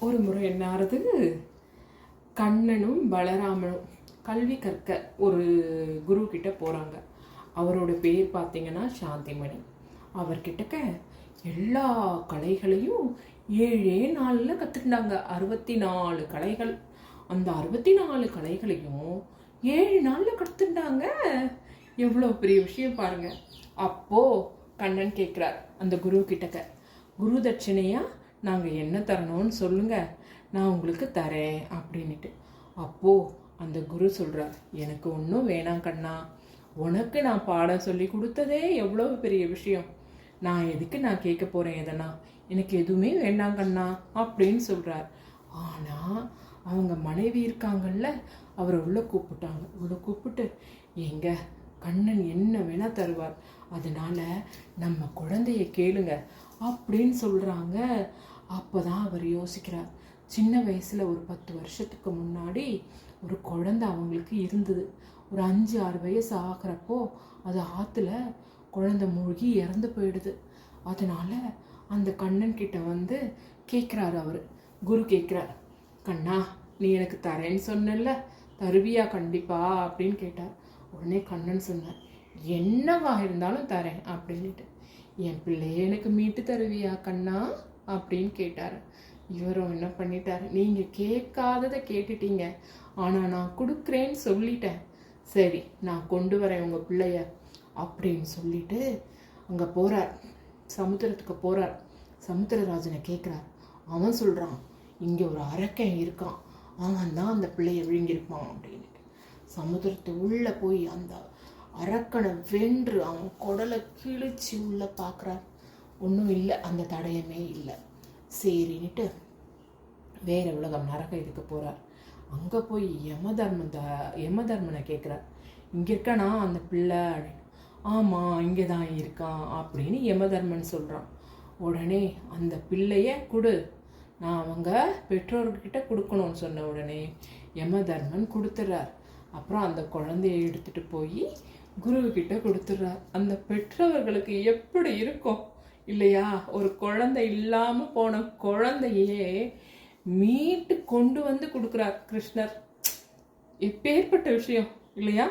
ஒரு முறை என்ன ஆறுது கண்ணனும் பலராமனும் கல்வி கற்க ஒரு குரு கிட்ட போகிறாங்க அவரோட பேர் பார்த்தீங்கன்னா சாந்திமணி. அவர்கிட்டக்க எல்லா கலைகளையும் ஏழே நாளில் கற்றுக்கிட்டாங்க அறுபத்தி நாலு கலைகள். அந்த அறுபத்தி நாலு கலைகளையும் ஏழு நாளில் கற்றுக்கிட்டாங்க எவ்வளோ பெரிய விஷயம் பாருங்கள் அப்போ கண்ணன் கேட்குறார் அந்த குரு கிட்டக்க குரு தட்சிணையாக நாங்கள் என்ன தரணும்னு சொல்லுங்கள் நான் உங்களுக்கு தரேன் அப்படின்னுட்டு. அப்போ அந்த குரு சொல்கிறார் எனக்கு ஒன்றும் வேணாம் கண்ணா. உனக்கு நான் பாடம் சொல்லி கொடுத்ததே எவ்வளோ பெரிய விஷயம். நான் எதுக்கு நான் கேட்க போகிறேன் எதனா? எனக்கு எதுவுமே வேண்டாம் கண்ணா அப்படின்னு சொல்கிறார் ஆனால் அவங்க மனைவி இருக்காங்கல்ல அவரை உள்ளே கூப்பிட்டாங்க. உள்ள கூப்பிட்டு எங்க கண்ணன் என்ன வேணால் தருவார். அதனால நம்ம குழந்தைய கேளுங்க அப்படின்னு சொல்கிறாங்க அப்போ தான் அவர் யோசிக்கிறார். சின்ன வயசுல ஒரு பத்து வருஷத்துக்கு முன்னாடி ஒரு குழந்தை அவங்களுக்கு இருந்தது. ஒரு அஞ்சு ஆறு வயசு ஆகிறப்போ அது ஆற்றுல குழந்தை மூழ்கி இறந்து போயிடுது. அதனால அந்த கண்ணன் கிட்ட வந்து கேட்குறாரு அவர். குரு கேட்குறார் கண்ணா நீ எனக்கு தரேன்னு சொன்னல தருவியா கண்டிப்பா? அப்படின்னு கேட்டார். உடனே கண்ணன் சொன்னார் என்னவா இருந்தாலும் தரேன் அப்படின்ட்டு என் பிள்ளைய எனக்கு மீட்டு தருவியா கண்ணா? அப்படின்னு கேட்டார். இவரும் என்ன பண்ணிட்டார்? நீங்கள் கேட்காததை கேட்டுட்டீங்க. ஆனால் நான் கொடுக்குறேன்னு சொல்லிட்டேன். சரி நான் கொண்டு வரேன் உங்கள் பிள்ளைய அப்படின்னு சொல்லிட்டு அங்கே போகிறார் சமுத்திரத்துக்கு போகிறார் சமுத்திரராஜனை கேட்குறார் அவன் சொல்கிறான் இங்கே ஒரு அரக்கன் இருக்கான். அவன் தான் அந்த பிள்ளைய விழுங்கியிருப்பான் அப்படின்னு. சமுத்திரத்து உள்ளே போய் அந்த அரக்கனை வென்று அவன் குடலை கிழிச்சு உள்ளே பார்க்குறார் ஒன்றும் இல்லை அந்த தடயமே இல்லை. சரின்ட்டு வேறு உலகம் நரக இதுக்கு போகிறார் அங்கே போய் யமதர்மன் த யமதர்மனை கேட்குறார் இங்கே இருக்கானா அந்த பிள்ளை அப்படின்னு. ஆமாம் இங்கே தான் இருக்கான் அப்படின்னு யமதர்மன் சொல்கிறான் உடனே அந்த பிள்ளைய கொடு. நான் அவங்க பெற்றோர்கிட்ட கொடுக்கணும்னு சொன்ன உடனே யமதர்மன் கொடுத்துட்றார் அப்புறம் அந்த குழந்தைய எடுத்துகிட்டு போய் குருவுக்கிட்ட கொடுத்துட்றார் அந்த பெற்றவர்களுக்கு எப்படி இருக்கும்? இல்லையா? ஒரு குழந்தை இல்லாமல் போன குழந்தையே மீட்டு கொண்டு வந்து கொடுக்குறார் கிருஷ்ணர். எப்பேற்பட்ட விஷயம் இல்லையா?